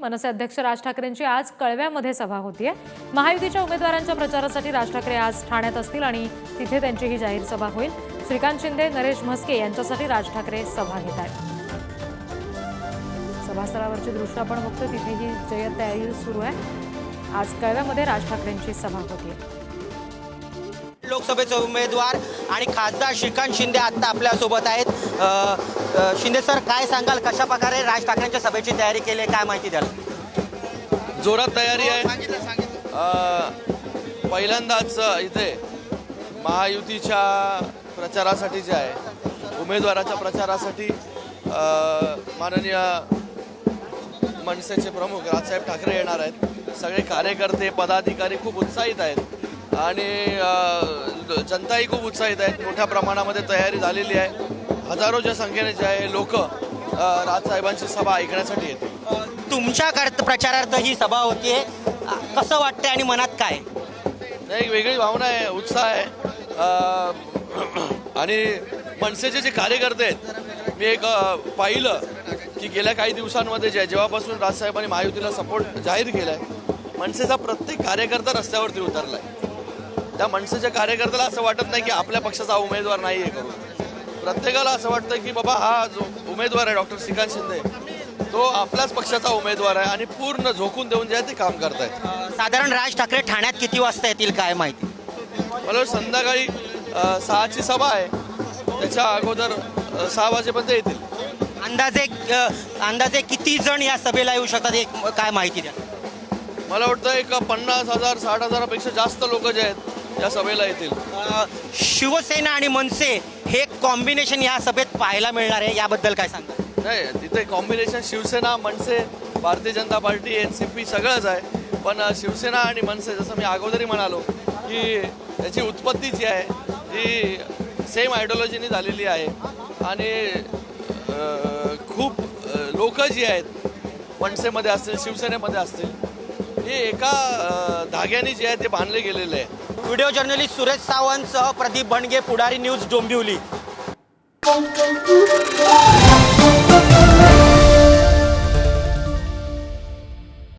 मनसे अध्यक्ष राज ठाकरेंची आज कळव्यामध्ये सभा होतीये. महायुतीच्या उमेदवारांच्या प्रचारासाठी राज ठाकरे आज ठाण्यात असतील आणि तिथे त्यांची ही जाहीर सभा होईल. श्रीकांत शिंदे नरेश म्हस्के यांच्यासाठी राज ठाकरे सभा घेत आहेत. सभास्थळावरची दृश्य आपण बघतो तिथेही जय्यत तयारी सुरू आहे. आज कळव्यामध्ये राज ठाकरेंची सभा होतीये. लोकसभेचे उमेदवार आणि खासदार श्रीकांत शिंदे आता आपल्यासोबत आहेत. शिंदे सर काय सांगाल? कशा प्रकारे राज ठाकरेंच्या सभेची तयारी केली आहे? काय माहिती द्याल? जोरात तयारी आहे. अ, पहिल्यांदाच इथे महायुतीच्या प्रचारासाठी जे आहे उमेदवाराच्या प्रचारासाठी अ, माननीय मनसेचे प्रमुख राजसाहेब ठाकरे येणार आहेत. सगळे कार्यकर्ते पदाधिकारी खूप उत्साहित आहेत. आणि जनताही खूप उत्साहित आहेत. मोठ्या प्रमाणामध्ये तयारी झालेली आहे. हजारोच्या संख्येने जे आहे लोक राजसाहेबांची सभा ऐकण्यासाठी येतील अ, तुमच्या प्रचारार्थ ही सभा होतीये. अ, कसं वाटतंय आणि मनात काय? नाही, एक वेगळी भावना आहे उत्साह आहे. आणि मनसेचे जे कार्यकर्ते आहेत मी एक पाहिलं की गेल्या काही दिवसांमध्ये जे जेव्हापासून राजसाहेबांनी महायुतीला सपोर्ट जाहीर केलाय मनसेचा प्रत्येक कार्यकर्ता रस्त्यावरती उतरलाय. त्या मनसेच्या कार्यकर्त्याला असं वाटत नाही की आपल्या पक्षाचा उमेदवार नाही आहे करून. प्रत्येकाला असं वाटतं की बाबा हा जो उमेदवार आहे डॉक्टर श्रीकांत शिंदे तो आपल्याच पक्षाचा उमेदवार आहे आणि पूर्ण झोकून देऊन जे आहे ते काम करतायत. साधारण राज ठाकरे ठाण्यात किती वाजता येतील काय माहिती? मला संध्याकाळी सहाची सभा आहे. त्याच्या अगोदर सहा वाजेपर्यंत येतील. अंदाजे अंदाजे किती जण या सभेला येऊ शकतात एक काय माहिती द्या. मला वाटतं एक पन्नास हजार साठ हजारापेक्षा जास्त लोक जे आहेत या सभेला येतील. अ, शिवसेना आणि मनसे हे कॉम्बिनेशन या सभेत पाहायला मिळणार आहे याबद्दल काय सांगा नाही तिथे combination Shivsena Manse Bharatiya Janata party N C P सगळंच आहे. पण अ, शिवसेना आणि मनसे जसं मी अगोदरही म्हणालो की त्याची उत्पत्ती जी आहे ती सेम आयडिओलॉजीनी झालेली आहे. आणि अ, खूप लोक जी आहेत मनसेमध्ये असतील शिवसेनेमध्ये असतील हे एका धाग्याने जे आहे ते बांधले गेलेले आहे. व्हिडिओ जर्नलिस्ट सुरेश सावंत सह प्रदीप बनगे पुढारी न्यूज डोंबिवली.